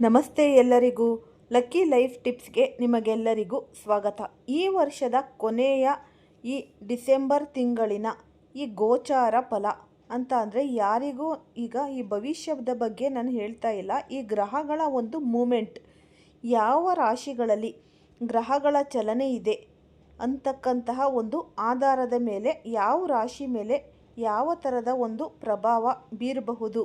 ನಮಸ್ತೆ ಎಲ್ಲರಿಗೂ lucky life ಟಿಪ್ಸ್ಗೆ ನಿಮಗೆಲ್ಲರಿಗೂ ಸ್ವಾಗತ. ಈ ವರ್ಷದ ಕೊನೆಯ ಈ ಡಿಸೆಂಬರ್ ತಿಂಗಳಿನ ಈ ಗೋಚಾರ ಫಲ ಅಂತ ಅಂದರೆ ಯಾರಿಗೂ ಈಗ ಈ ಭವಿಷ್ಯದ ಬಗ್ಗೆ ನಾನು ಹೇಳ್ತಾ ಇಲ್ಲ. ಈ ಗ್ರಹಗಳ ಒಂದು ಮೂಮೆಂಟ್. ಯಾವ ರಾಶಿಗಳಲ್ಲಿ ಗ್ರಹಗಳ ಚಲನೆ ಇದೆ ಅಂತಕ್ಕಂತಹ ಒಂದು ಆಧಾರದ ಮೇಲೆ ಯಾವ ರಾಶಿ ಮೇಲೆ ಯಾವ ಥರದ ಒಂದು ಪ್ರಭಾವ ಬೀರಬಹುದು?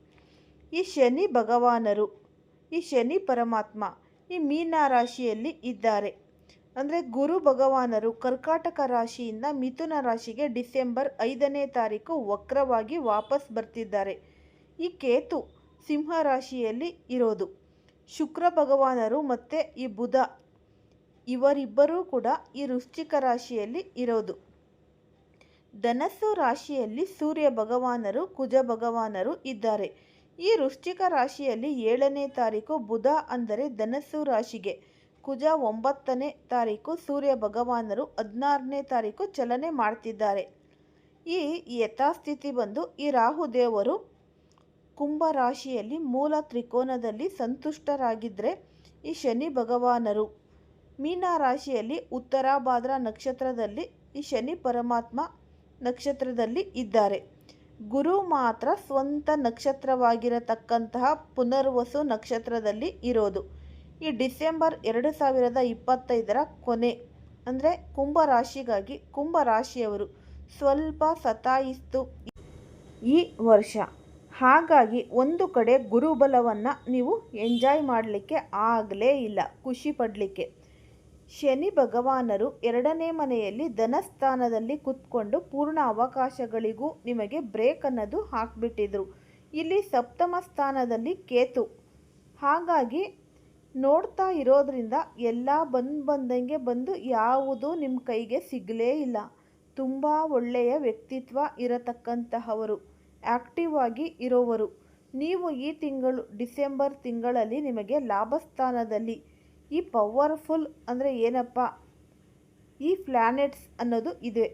ಈ ಶನಿ ಭಗವಾನರು, ಈ ಶನಿ ಪರಮಾತ್ಮ, ಈ ಮೀನ ರಾಶಿಯಲ್ಲಿ ಇದ್ದಾರೆ. ಅಂದರೆ ಗುರು ಭಗವಾನರು ಕರ್ಕಾಟಕ ರಾಶಿಯಿಂದ ಮಿಥುನ ರಾಶಿಗೆ ಡಿಸೆಂಬರ್ ಐದನೇ ತಾರೀಕು ವಕ್ರವಾಗಿ ವಾಪಸ್ ಬರ್ತಿದ್ದಾರೆ. ಈ ಕೇತು ಸಿಂಹ ರಾಶಿಯಲ್ಲಿ ಇರೋದು. ಶುಕ್ರ ಭಗವಾನರು ಮತ್ತು ಈ ಬುಧ, ಇವರಿಬ್ಬರೂ ಕೂಡ ಈ ವೃಶ್ಚಿಕ ರಾಶಿಯಲ್ಲಿ ಇರೋದು. ಧನಸ್ಸು ರಾಶಿಯಲ್ಲಿ ಸೂರ್ಯ ಭಗವಾನರು, ಕುಜ ಭಗವಾನರು ಇದ್ದಾರೆ. ಈ ವೃಶ್ಚಿಕ ರಾಶಿಯಲ್ಲಿ ಏಳನೇ ತಾರೀಕು ಬುಧ ಅಂದರೆ ಧನಸ್ಸು ರಾಶಿಗೆ, ಕುಜ ಒಂಬತ್ತನೇ ತಾರೀಕು ಸೂರ್ಯ ಭಗವಾನರು ಹದಿನಾರನೇ ತಾರೀಕು ಚಲನೆ ಮಾಡ್ತಿದ್ದಾರೆ. ಈ ಯಥಾಸ್ಥಿತಿ ಬಂದು ಈ ರಾಹು ದೇವರು ಕುಂಭ ರಾಶಿಯಲ್ಲಿ ಮೂಲ ತ್ರಿಕೋನದಲ್ಲಿ ಸಂತುಷ್ಟರಾಗಿದ್ದರೆ ಈ ಶನಿ ಭಗವಾನರು. ಮೀನ ರಾಶಿಯಲ್ಲಿ ಉತ್ತರಾಭಾದ್ರ ನಕ್ಷತ್ರದಲ್ಲಿ ಈ ಶನಿ ಪರಮಾತ್ಮ ನಕ್ಷತ್ರದಲ್ಲಿ ಇದ್ದಾರೆ. ಗುರು ಮಾತ್ರ ಸ್ವಂತ ನಕ್ಷತ್ರವಾಗಿರತಕ್ಕಂತಹ ಪುನರ್ವಸು ನಕ್ಷತ್ರದಲ್ಲಿ ಇರೋದು. ಈ ಡಿಸೆಂಬರ್ ಎರಡು ಸಾವಿರದ ಇಪ್ಪತ್ತೈದರ ಕೊನೆ, ಅಂದರೆ ಕುಂಭರಾಶಿಗಾಗಿ ಕುಂಭರಾಶಿಯವರು ಕುಂಭ ರಾಶಿಯವರು ಸ್ವಲ್ಪ ಸತಾಯಿಸ್ತು ಈ ವರ್ಷ. ಹಾಗಾಗಿ ಒಂದು ಕಡೆ ಗುರುಬಲವನ್ನು ನೀವು ಎಂಜಾಯ್ ಮಾಡಲಿಕ್ಕೆ ಆಗಲೇ ಇಲ್ಲ, ಖುಷಿ ಪಡಲಿಕ್ಕೆ. ಶನಿ ಭಗವಾನರು ಎರಡನೇ ಮನೆಯಲ್ಲಿ ಧನಸ್ಥಾನದಲ್ಲಿ ಕುತ್ಕೊಂಡು ಪೂರ್ಣ ಅವಕಾಶಗಳಿಗೂ ನಿಮಗೆ ಬ್ರೇಕ್ ಅನ್ನೋದು ಹಾಕ್ಬಿಟ್ಟಿದ್ರು. ಇಲ್ಲಿ ಸಪ್ತಮ ಸ್ಥಾನದಲ್ಲಿ ಕೇತು. ಹಾಗಾಗಿ ನೋಡ್ತಾ ಇರೋದ್ರಿಂದ ಎಲ್ಲ ಬಂದು ಬಂದಂಗೆ ಬಂದು ಯಾವುದೂ ನಿಮ್ಮ ಕೈಗೆ ಸಿಗಲೇ ಇಲ್ಲ. ತುಂಬ ಒಳ್ಳೆಯ ವ್ಯಕ್ತಿತ್ವ ಇರತಕ್ಕಂತಹವರು ಆ್ಯಕ್ಟಿವ್ ಆಗಿ ಇರೋವರು. ನೀವು ಈ ತಿಂಗಳು ಡಿಸೆಂಬರ್ ತಿಂಗಳಲ್ಲಿ ನಿಮಗೆ ಲಾಭಸ್ಥಾನದಲ್ಲಿ ಈ ಪವರ್ಫುಲ್ ಅಂದರೆ ಏನಪ್ಪ? ಈ ಪ್ಲ್ಯಾನೆಟ್ಸ್ ಅನ್ನೋದು ಇದೆ.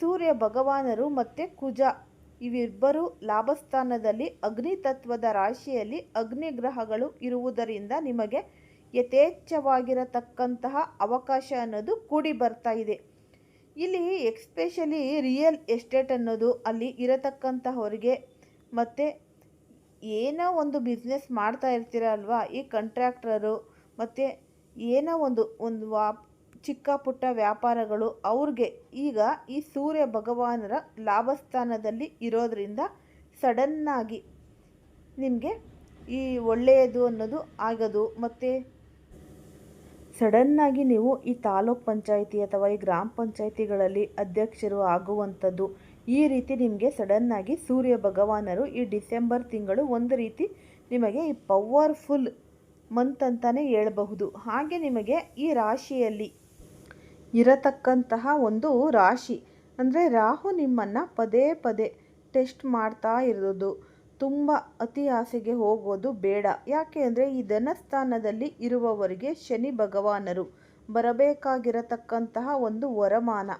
ಸೂರ್ಯ, ಭಗವಾನರು ಮತ್ತು ಕುಜ. ಇವಿಬ್ಬರು ಲಾಭಸ್ಥಾನದಲ್ಲಿ ಅಗ್ನಿ ತತ್ವದ ರಾಶಿಯಲ್ಲಿ ಅಗ್ನಿ ಗ್ರಹಗಳು ಇರುವುದರಿಂದ ನಿಮಗೆ ಯಥೇಚ್ಛವಾಗಿರತಕ್ಕಂತಹ ಅವಕಾಶ ಅನ್ನೋದು ಕೂಡಿ ಬರ್ತಾ ಇದೆ. ಇಲ್ಲಿ ಎಕ್ಸ್ಪೆಷಲಿ ರಿಯಲ್ ಎಸ್ಟೇಟ್ ಅನ್ನೋದು ಅಲ್ಲಿ ಇರತಕ್ಕಂತಹವರಿಗೆ ಮತ್ತು ಏನೋ ಒಂದು ಬಿಸ್ನೆಸ್ ಮಾಡ್ತಾ ಇರ್ತೀರ ಅಲ್ವಾ ಈ ಕಂಟ್ರಾಕ್ಟರು ಮತ್ತು ಏನೋ ಒಂದು ಒಂದು ವಾ ಚಿಕ್ಕ ಪುಟ್ಟ ವ್ಯಾಪಾರಗಳು ಅವ್ರಿಗೆ. ಈಗ ಈ ಸೂರ್ಯ ಭಗವಾನರ ಲಾಭಸ್ಥಾನದಲ್ಲಿ ಇರೋದರಿಂದ ಸಡನ್ನಾಗಿ ನಿಮಗೆ ಈ ಒಳ್ಳೆಯದು ಅನ್ನೋದು ಆಗೋದು. ಮತ್ತು ಸಡನ್ನಾಗಿ ನೀವು ಈ ತಾಲೂಕ್ ಪಂಚಾಯಿತಿ ಅಥವಾ ಈ ಗ್ರಾಮ ಪಂಚಾಯಿತಿಗಳಲ್ಲಿ ಅಧ್ಯಕ್ಷರು ಆಗುವಂಥದ್ದು, ಈ ರೀತಿ ನಿಮಗೆ ಸಡನ್ನಾಗಿ ಸೂರ್ಯ ಭಗವಾನರು ಈ ಡಿಸೆಂಬರ್ ತಿಂಗಳು ಒಂದು ರೀತಿ ನಿಮಗೆ ಈ ಪವರ್ಫುಲ್ ಮಂತ್ ಅಂತಲೇ ಹೇಳಬಹುದು. ಹಾಗೆ ನಿಮಗೆ ಈ ರಾಶಿಯಲ್ಲಿ ಇರತಕ್ಕಂತಹ ಒಂದು ರಾಶಿ, ಅಂದರೆ ರಾಹು ನಿಮ್ಮನ್ನು ಪದೇ ಪದೇ ಟೆಸ್ಟ್ ಮಾಡ್ತಾ ಇರೋದು. ತುಂಬ ಅತಿ ಆಸೆಗೆ ಹೋಗೋದು ಬೇಡ. ಯಾಕೆ ಅಂದರೆ ಈ ಧನಸ್ಥಾನದಲ್ಲಿ ಇರುವವರಿಗೆ ಶನಿ ಭಗವಾನರು ಬರಬೇಕಾಗಿರತಕ್ಕಂತಹ ಒಂದು ವರಮಾನ.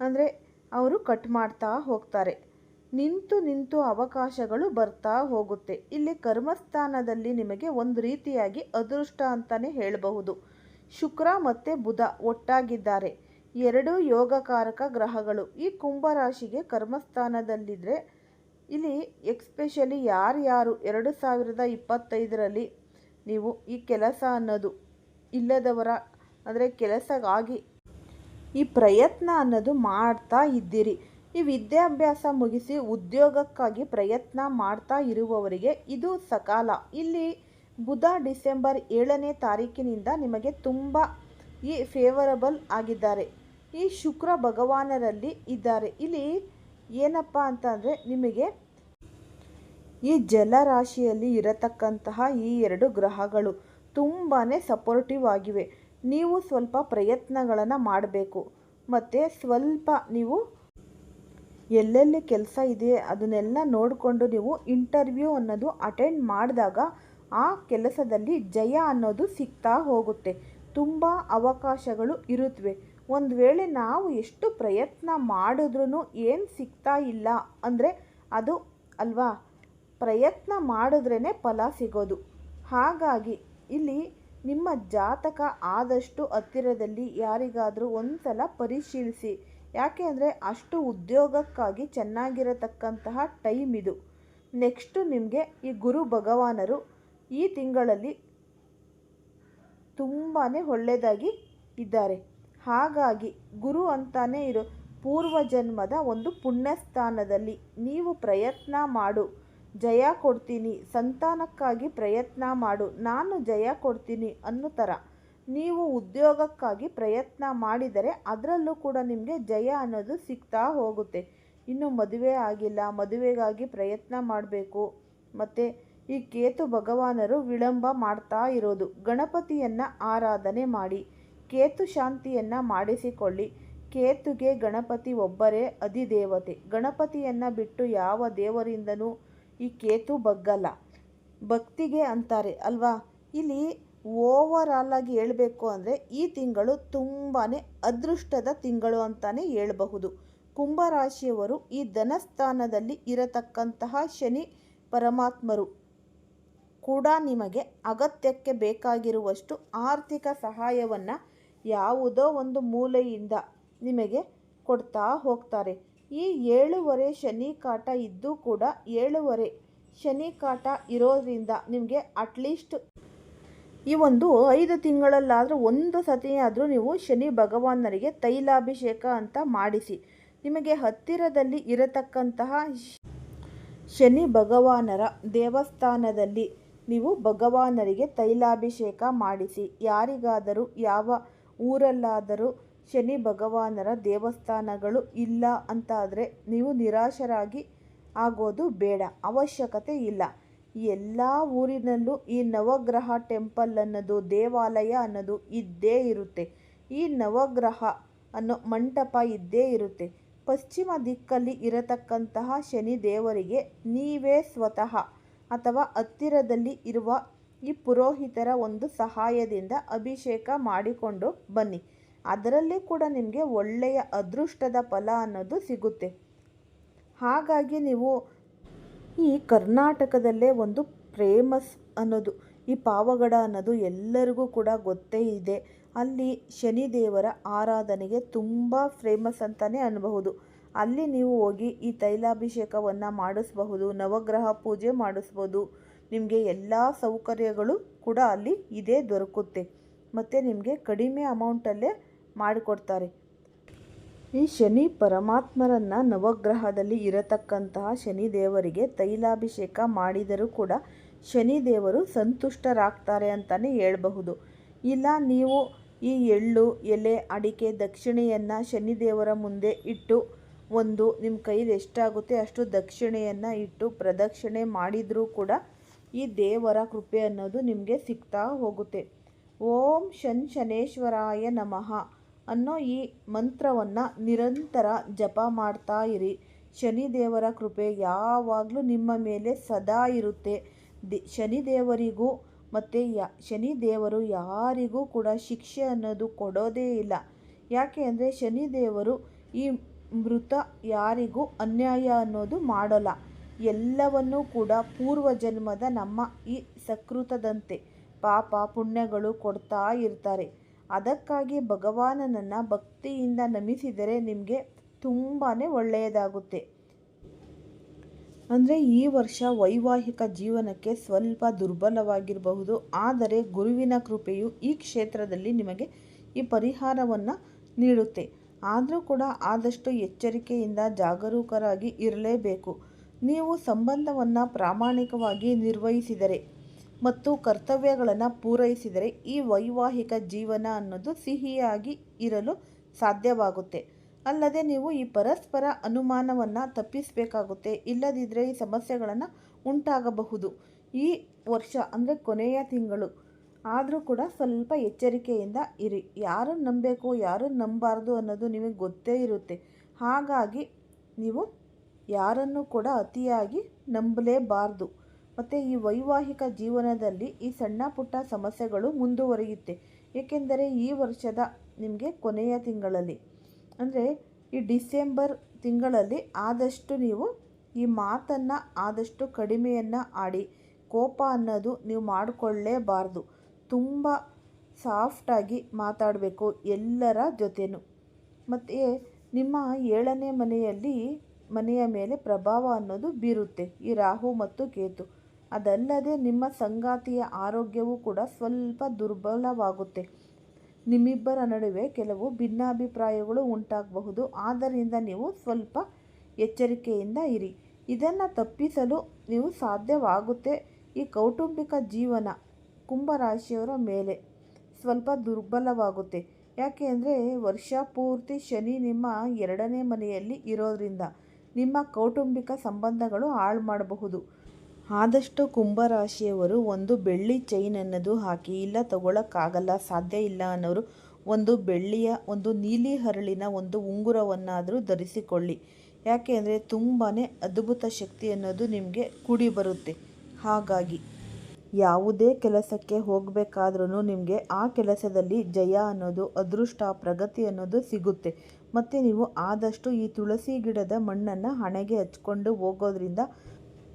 ಅಂದರೆ ಅವರು ಕಟ್ ಮಾಡ್ತಾ ಹೋಗ್ತಾರೆ. ನಿಂತು ನಿಂತು ಅವಕಾಶಗಳು ಬರ್ತಾ ಹೋಗುತ್ತೆ. ಇಲ್ಲಿ ಕರ್ಮಸ್ಥಾನದಲ್ಲಿ ನಿಮಗೆ ಒಂದು ರೀತಿಯಾಗಿ ಅದೃಷ್ಟ ಅಂತಲೇ ಹೇಳಬಹುದು. ಶುಕ್ರ ಮತ್ತು ಬುಧ ಒಟ್ಟಾಗಿದ್ದಾರೆ. ಎರಡು ಯೋಗಕಾರಕ ಗ್ರಹಗಳು. ಈ ಕುಂಭರಾಶಿಗೆ ಕರ್ಮಸ್ಥಾನದಲ್ಲಿದ್ದರೆ ಇಲ್ಲಿ ಎಕ್ಸ್ಪೆಷಲಿ ಯಾರ್ಯಾರು ಎರಡು ಸಾವಿರದ ಇಪ್ಪತ್ತೈದರಲ್ಲಿ ನೀವು ಈ ಕೆಲಸ ಅನ್ನೋದು ಇಲ್ಲದವರ, ಅಂದರೆ ಕೆಲಸಗಾಗಿ ಈ ಪ್ರಯತ್ನ ಅನ್ನೋದು ಮಾಡ್ತಾ ಇದ್ದೀರಿ. ಈ ವಿದ್ಯಾಭ್ಯಾಸ ಮುಗಿಸಿ ಉದ್ಯೋಗಕ್ಕಾಗಿ ಪ್ರಯತ್ನ ಮಾಡ್ತಾ ಇರುವವರಿಗೆ ಇದು ಸಕಾಲ. ಇಲ್ಲಿ ಬುಧ ಡಿಸೆಂಬರ್ ಏಳನೇ ತಾರೀಕಿನಿಂದ ನಿಮಗೆ ತುಂಬ ಈ ಫೇವರಬಲ್ ಆಗಿದ್ದಾರೆ. ಈ ಶುಕ್ರ ಭಗವಾನರಲ್ಲಿ ಇದ್ದಾರೆ. ಇಲ್ಲಿ ಏನಪ್ಪ ಅಂತಂದರೆ ನಿಮಗೆ ಈ ಜಲರಾಶಿಯಲ್ಲಿ ಇರತಕ್ಕಂತಹ ಈ ಎರಡು ಗ್ರಹಗಳು ತುಂಬಾ ಸಪೋರ್ಟಿವ್ ಆಗಿವೆ. ನೀವು ಸ್ವಲ್ಪ ಪ್ರಯತ್ನಗಳನ್ನು ಮಾಡಬೇಕು. ಮತ್ತು ಸ್ವಲ್ಪ ನೀವು ಎಲ್ಲೆಲ್ಲಿ ಕೆಲಸ ಇದೆ ಅದನ್ನೆಲ್ಲ ನೋಡಿಕೊಂಡು ನೀವು ಇಂಟರ್ವ್ಯೂ ಅನ್ನೋದು ಅಟೆಂಡ್ ಮಾಡಿದಾಗ ಆ ಕೆಲಸದಲ್ಲಿ ಜಯ ಅನ್ನೋದು ಸಿಗ್ತಾ ಹೋಗುತ್ತೆ. ತುಂಬ ಅವಕಾಶಗಳು ಇರುತ್ತವೆ ಒಂದು ವೇಳೆ ನಾವು ಎಷ್ಟು ಪ್ರಯತ್ನ ಮಾಡಿದ್ರೂ ಏನು ಸಿಗ್ತಾ ಇಲ್ಲ ಅಂದರೆ ಅದು ಅಲ್ವಾ? ಪ್ರಯತ್ನ ಮಾಡಿದ್ರೇ ಫಲ ಸಿಗೋದು. ಹಾಗಾಗಿ ಇಲ್ಲಿ ನಿಮ್ಮ ಜಾತಕ ಆದಷ್ಟು ಹತ್ತಿರದಲ್ಲಿ ಯಾರಿಗಾದರೂ ಒಂದು ಸಲ ಪರಿಶೀಲಿಸಿ. ಯಾಕೆ ಅಂದರೆ ಅಷ್ಟು ಉದ್ಯೋಗಕ್ಕಾಗಿ ಚೆನ್ನಾಗಿರತಕ್ಕಂತಹ ಟೈಮ್ ಇದು. ನೆಕ್ಸ್ಟು ನಿಮಗೆ ಈ ಗುರು ಭಗವಾನರು ಈ ತಿಂಗಳಲ್ಲಿ ತುಂಬಾ ಒಳ್ಳೆಯದಾಗಿ ಇದ್ದಾರೆ. ಹಾಗಾಗಿ ಗುರು ಅಂತಾನೆ ಇರೋ ಪೂರ್ವಜನ್ಮದ ಒಂದು ಪುಣ್ಯಸ್ಥಾನದಲ್ಲಿ ನೀವು ಪ್ರಯತ್ನ ಮಾಡು. ಜಯ ಕೊಡ್ತೀನಿ, ಸಂತಾನಕ್ಕಾಗಿ ಪ್ರಯತ್ನ ಮಾಡು, ನಾನು ಜಯ ಕೊಡ್ತೀನಿ ಅನ್ನೋ ಥರ ನೀವು ಉದ್ಯೋಗಕ್ಕಾಗಿ ಪ್ರಯತ್ನ ಮಾಡಿದರೆ ಅದರಲ್ಲೂ ಕೂಡ ನಿಮಗೆ ಜಯ ಅನ್ನೋದು ಸಿಗ್ತಾ ಹೋಗುತ್ತೆ. ಇನ್ನು ಮದುವೆ ಆಗಿಲ್ಲ, ಮದುವೆಗಾಗಿ ಪ್ರಯತ್ನ ಮಾಡಬೇಕು. ಮತ್ತು ಈ ಕೇತು ಭಗವಾನರು ವಿಳಂಬ ಮಾಡ್ತಾ ಇರೋದು. ಗಣಪತಿಯನ್ನು ಆರಾಧನೆ ಮಾಡಿ, ಕೇತು ಶಾಂತಿಯನ್ನು ಮಾಡಿಸಿಕೊಳ್ಳಿ. ಕೇತುಗೆ ಗಣಪತಿ ಒಬ್ಬರೇ ಅಧಿದೇವತೆ. ಗಣಪತಿಯನ್ನು ಬಿಟ್ಟು ಯಾವ ದೇವರಿಂದನೂ ಈ ಕೇತು ಬಗ್ಗಲ್ಲ. ಭಕ್ತಿಗೆ ಅಂತಾರೆ, ಅಲ್ವಾ? ಇಲ್ಲಿ ಓವರ್ ಆಗಿ ಹೇಳಬೇಕು ಅಂದರೆ ಈ ತಿಂಗಳು ತುಂಬಾ ಅದೃಷ್ಟದ ತಿಂಗಳು ಅಂತಲೇ ಹೇಳಬಹುದು. ಕುಂಭರಾಶಿಯವರು ಈ ಧನಸ್ಥಾನದಲ್ಲಿ ಇರತಕ್ಕಂತಹ ಶನಿ ಪರಮಾತ್ಮರು ಕೂಡ ನಿಮಗೆ ಅಗತ್ಯಕ್ಕೆ ಬೇಕಾಗಿರುವಷ್ಟು ಆರ್ಥಿಕ ಸಹಾಯವನ್ನು ಯಾವುದೋ ಒಂದು ಮೂಲೆಯಿಂದ ನಿಮಗೆ ಕೊಡ್ತಾ ಹೋಗ್ತಾರೆ. ಈ ಏಳುವರೆ ಶನಿ ಕಾಟ ಇದ್ದೂ ಕೂಡ ಏಳುವರೆ ಶನಿ ಕಾಟ ಇರೋದ್ರಿಂದ ನಿಮಗೆ ಅಟ್ಲೀಸ್ಟ್ ಈ ಒಂದು ಐದು ತಿಂಗಳಲ್ಲಾದರೂ ಒಂದು ಸತಿಯಾದರೂ ನೀವು ಶನಿ ಭಗವಾನರಿಗೆ ತೈಲಾಭಿಷೇಕ ಅಂತ ಮಾಡಿಸಿ. ನಿಮಗೆ ಹತ್ತಿರದಲ್ಲಿ ಇರತಕ್ಕಂತಹ ಶನಿ ಭಗವಾನರ ದೇವಸ್ಥಾನದಲ್ಲಿ ನೀವು ಭಗವಾನರಿಗೆ ತೈಲಾಭಿಷೇಕ ಮಾಡಿಸಿ. ಯಾರಿಗಾದರೂ, ಯಾವ ಊರಲ್ಲಾದರೂ ಶನಿ ಭಗವಾನರ ದೇವಸ್ಥಾನಗಳು ಇಲ್ಲ ಅಂತಾದರೆ ನೀವು ನಿರಾಶರಾಗಿ ಆಗೋದು ಬೇಡ, ಅವಶ್ಯಕತೆ ಇಲ್ಲ. ಎಲ್ಲ ಊರಿನಲ್ಲೂ ಈ ನವಗ್ರಹ ಟೆಂಪಲ್ ಅನ್ನೋದು ದೇವಾಲಯ ಅನ್ನೋದು ಇದ್ದೇ ಇರುತ್ತೆ. ಈ ನವಗ್ರಹ ಅನ್ನೋ ಮಂಟಪ ಇದ್ದೇ ಇರುತ್ತೆ. ಪಶ್ಚಿಮ ದಿಕ್ಕಲ್ಲಿ ಇರತಕ್ಕಂತಹ ಶನಿ ದೇವರಿಗೆ ನೀವೇ ಸ್ವತಃ ಅಥವಾ ಹತ್ತಿರದಲ್ಲಿ ಇರುವ ಈ ಪುರೋಹಿತರ ಒಂದು ಸಹಾಯದಿಂದ ಅಭಿಷೇಕ ಮಾಡಿಕೊಂಡು ಬನ್ನಿ. ಅದರಲ್ಲಿ ಕೂಡ ನಿಮಗೆ ಒಳ್ಳೆಯ ಅದೃಷ್ಟದ ಫಲ ಅನ್ನೋದು ಸಿಗುತ್ತೆ. ಹಾಗಾಗಿ ನೀವು ಈ ಕರ್ನಾಟಕದಲ್ಲೇ ಒಂದು ಫೇಮಸ್ ಅನ್ನೋದು, ಈ ಪಾವಗಡ ಅನ್ನೋದು ಎಲ್ಲರಿಗೂ ಕೂಡ ಗೊತ್ತೇ ಇದೆ. ಅಲ್ಲಿ ಶನಿದೇವರ ಆರಾಧನೆಗೆ ತುಂಬ ಫೇಮಸ್ ಅಂತಲೇ ಅನ್ನಬಹುದು ಅಲ್ಲಿ ನೀವು ಹೋಗಿ ಈ ತೈಲಾಭಿಷೇಕವನ್ನು ಮಾಡಿಸಬಹುದು, ನವಗ್ರಹ ಪೂಜೆ ಮಾಡಿಸ್ಬೋದು ನಿಮಗೆ ಎಲ್ಲ ಸೌಕರ್ಯಗಳು ಕೂಡ ಅಲ್ಲಿ ಇದೇ ದೊರಕುತ್ತೆ. ಮತ್ತು ನಿಮಗೆ ಕಡಿಮೆ ಅಮೌಂಟಲ್ಲೇ ಮಾಡಿಕೊಡ್ತಾರೆ. ಈ ಶನಿ ಪರಮಾತ್ಮರನ್ನ ನವಗ್ರಹದಲ್ಲಿ ಇರತಕ್ಕಂತಹ ಶನಿದೇವರಿಗೆ ತೈಲಾಭಿಷೇಕ ಮಾಡಿದರೂ ಕೂಡ ಶನಿದೇವರು ಸಂತುಷ್ಟರಾಗ್ತಾರೆ ಅಂತಲೇ ಹೇಳಬಹುದು. ಇಲ್ಲ, ನೀವು ಈ ಎಳ್ಳು, ಎಲೆ, ಅಡಿಕೆ, ದಕ್ಷಿಣೆಯನ್ನು ಶನಿದೇವರ ಮುಂದೆ ಇಟ್ಟು ಒಂದು ನಿಮ್ಮ ಕೈಲಿ ಎಷ್ಟಾಗುತ್ತೆ ಅಷ್ಟು ದಕ್ಷಿಣೆಯನ್ನು ಇಟ್ಟು ಪ್ರದಕ್ಷಿಣೆ ಮಾಡಿದರೂ ಕೂಡ ಈ ದೇವರ ಕೃಪೆ ಅನ್ನೋದು ನಿಮಗೆ ಸಿಗ್ತಾ ಹೋಗುತ್ತೆ. ಓಂ ಶನ್ ಶನೇಶ್ವರಾಯ ನಮಃ. ಅನ್ನೋ ಈ ಮಂತ್ರವನ್ನು ನಿರಂತರ ಜಪ ಮಾಡ್ತಾ ಇರಿ. ಶನಿದೇವರ ಕೃಪೆ ಯಾವಾಗಲೂ ನಿಮ್ಮ ಮೇಲೆ ಸದಾ ಇರುತ್ತೆ. ದಿ, ಶನಿದೇವರಿಗೂ ಮತ್ತು ಯಾ, ಶನಿದೇವರು ಯಾರಿಗೂ ಕೂಡ ಶಿಕ್ಷೆ ಅನ್ನೋದು ಕೊಡೋದೇ ಇಲ್ಲ. ಯಾಕೆ ಅಂದರೆ ಶನಿದೇವರು ಈ ಮೃತ ಯಾರಿಗೂ ಅನ್ಯಾಯ ಅನ್ನೋದು ಮಾಡೋಲ್ಲ. ಎಲ್ಲವನ್ನೂ ಕೂಡ ಪೂರ್ವ ಜನ್ಮದ ನಮ್ಮ ಈ ಸಕೃತದಂತೆ ಪಾಪ ಪುಣ್ಯಗಳು ಕೊಡ್ತಾ ಇರ್ತಾರೆ. ಅದಕ್ಕಾಗಿ ಭಗವಾನನನ್ನು ಭಕ್ತಿಯಿಂದ ನಮಿಸಿದರೆ ನಿಮಗೆ ತುಂಬಾ ಒಳ್ಳೆಯದಾಗುತ್ತೆ. ಅಂದರೆ ಈ ವರ್ಷ ವೈವಾಹಿಕ ಜೀವನಕ್ಕೆ ಸ್ವಲ್ಪ ದುರ್ಬಲವಾಗಿರಬಹುದು. ಆದರೆ ಗುರುವಿನ ಕೃಪೆಯು ಈ ಕ್ಷೇತ್ರದಲ್ಲಿ ನಿಮಗೆ ಈ ಪರಿಹಾರವನ್ನು ನೀಡುತ್ತೆ. ಆದರೂ ಕೂಡ ಆದಷ್ಟು ಎಚ್ಚರಿಕೆಯಿಂದ ಜಾಗರೂಕರಾಗಿ ಇರಲೇಬೇಕು. ನೀವು ಸಂಬಂಧವನ್ನು ಪ್ರಾಮಾಣಿಕವಾಗಿ ನಿರ್ವಹಿಸಿದರೆ ಮತ್ತು ಕರ್ತವ್ಯಗಳನ್ನು ಪೂರೈಸಿದರೆ ಈ ವೈವಾಹಿಕ ಜೀವನ ಅನ್ನೋದು ಸಿಹಿಯಾಗಿ ಇರಲು ಸಾಧ್ಯವಾಗುತ್ತೆ. ಅಲ್ಲದೆ ನೀವು ಈ ಪರಸ್ಪರ ಅನುಮಾನವನ್ನು ತಪ್ಪಿಸಬೇಕಾಗುತ್ತೆ ಇಲ್ಲದಿದ್ದರೆ ಈ ಸಮಸ್ಯೆಗಳನ್ನು ಉಂಟಾಗಬಹುದು. ಈ ವರ್ಷ ಅಂದರೆ ಕೊನೆಯ ತಿಂಗಳು. ಆದರೂ ಕೂಡ ಸ್ವಲ್ಪ ಎಚ್ಚರಿಕೆಯಿಂದ ಇರಿ. ಯಾರು ನಂಬಬೇಕು, ಯಾರು ನಂಬಾರ್ದು ಅನ್ನೋದು ನಿಮಗೆ ಗೊತ್ತೇ ಇರುತ್ತೆ. ಹಾಗಾಗಿ ನೀವು ಯಾರನ್ನು ಕೂಡ ಅತಿಯಾಗಿ ನಂಬಲೇಬಾರ್ದು. ಮತ್ತು ಈ ವೈವಾಹಿಕ ಜೀವನದಲ್ಲಿ ಈ ಸಣ್ಣ ಪುಟ್ಟ ಸಮಸ್ಯೆಗಳು ಮುಂದುವರಿಯುತ್ತೆ. ಏಕೆಂದರೆ ಈ ವರ್ಷದ ನಿಮಗೆ ಕೊನೆಯ ತಿಂಗಳಲ್ಲಿ, ಅಂದರೆ ಈ ಡಿಸೆಂಬರ್ ತಿಂಗಳಲ್ಲಿ ಆದಷ್ಟು ನೀವು ಈ ಮಾತನ್ನು ಆದಷ್ಟು ಕಡಿಮೆಯನ್ನು ಆಡಿ, ಕೋಪ ಅನ್ನೋದು ನೀವು ಮಾಡಿಕೊಳ್ಳೇಬಾರ್ದು. ತುಂಬ ಸಾಫ್ಟಾಗಿ ಮಾತಾಡಬೇಕು ಎಲ್ಲರ ಜೊತೆನೂ. ಮತ್ತು ನಿಮ್ಮ ಏಳನೇ ಮನೆಯಲ್ಲಿ ಮನೆಯ ಮೇಲೆ ಪ್ರಭಾವ ಅನ್ನೋದು ಬೀರುತ್ತೆ. ಈ ರಾಹು ಮತ್ತು ಕೇತು. ಅದಲ್ಲದೆ ನಿಮ್ಮ ಸಂಗಾತಿಯ ಆರೋಗ್ಯವೂ ಕೂಡ ಸ್ವಲ್ಪ ದುರ್ಬಲವಾಗುತ್ತೆ. ನಿಮ್ಮಿಬ್ಬರ ನಡುವೆ ಕೆಲವು ಭಿನ್ನಾಭಿಪ್ರಾಯಗಳು ಉಂಟಾಗಬಹುದು. ಆದ್ದರಿಂದ ನೀವು ಸ್ವಲ್ಪ ಎಚ್ಚರಿಕೆಯಿಂದ ಇರಿ. ಇದನ್ನು ತಪ್ಪಿಸಲು ನೀವು ಸಾಧ್ಯವಾಗುತ್ತೆ. ಈ ಕೌಟುಂಬಿಕ ಜೀವನ ಕುಂಭರಾಶಿಯವರ ಮೇಲೆ ಸ್ವಲ್ಪ ದುರ್ಬಲವಾಗುತ್ತೆ. ಯಾಕೆ ಅಂದರೆ ವರ್ಷ ಪೂರ್ತಿ ಶನಿ ನಿಮ್ಮ ಎರಡನೇ ಮನೆಯಲ್ಲಿ ಇರೋದ್ರಿಂದ ನಿಮ್ಮ ಕೌಟುಂಬಿಕ ಸಂಬಂಧಗಳು ಹಾಳು ಮಾಡಬಹುದು. ಆದಷ್ಟು ಕುಂಭರಾಶಿಯವರು ಒಂದು ಬೆಳ್ಳಿ ಚೈನ್ ಅನ್ನೋದು ಹಾಕಿ, ಇಲ್ಲ ತಗೊಳ್ಳೋಕ್ಕಾಗಲ್ಲ ಸಾಧ್ಯ ಇಲ್ಲ ಅನ್ನೋರು ಒಂದು ಬೆಳ್ಳಿಯ, ಒಂದು ನೀಲಿ ಹರಳಿನ ಒಂದು ಉಂಗುರವನ್ನಾದರೂ ಧರಿಸಿಕೊಳ್ಳಿ. ಯಾಕೆ ಅಂದರೆ ತುಂಬಾ ಅದ್ಭುತ ಶಕ್ತಿ ಅನ್ನೋದು ನಿಮಗೆ ಕೂಡಿ ಬರುತ್ತೆ ಹಾಗಾಗಿ ಯಾವುದೇ ಕೆಲಸಕ್ಕೆ ಹೋಗಬೇಕಾದ್ರೂ ನಿಮಗೆ ಆ ಕೆಲಸದಲ್ಲಿ ಜಯ ಅನ್ನೋದು, ಅದೃಷ್ಟ, ಪ್ರಗತಿ ಅನ್ನೋದು ಸಿಗುತ್ತೆ. ಮತ್ತು ನೀವು ಆದಷ್ಟು ಈ ತುಳಸಿ ಗಿಡದ ಮಣ್ಣನ್ನು ಹಣೆಗೆ ಹಚ್ಕೊಂಡು ಹೋಗೋದ್ರಿಂದ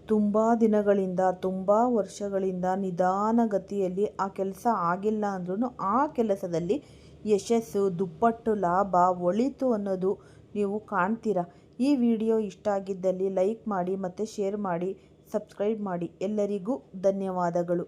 ತುಂಬ ದಿನಗಳಿಂದ, ತುಂಬ ವರ್ಷಗಳಿಂದ ನಿಧಾನಗತಿಯಲ್ಲಿ ಆ ಕೆಲಸ ಆಗಿಲ್ಲ ಅಂದ್ರೂ ಆ ಕೆಲಸದಲ್ಲಿ ಯಶಸ್ಸು, ದುಪ್ಪಟ್ಟು, ಲಾಭ ಒಳಿತು ಅನ್ನೋದು ನೀವು ಕಾಣ್ತೀರ? ಈ ವಿಡಿಯೋ ಇಷ್ಟ ಆಗಿದ್ದಲ್ಲಿ ಲೈಕ್ ಮಾಡಿ ಮತ್ತು ಶೇರ್ ಮಾಡಿ, ಸಬ್ಸ್ಕ್ರೈಬ್ ಮಾಡಿ. ಎಲ್ಲರಿಗೂ ಧನ್ಯವಾದಗಳು.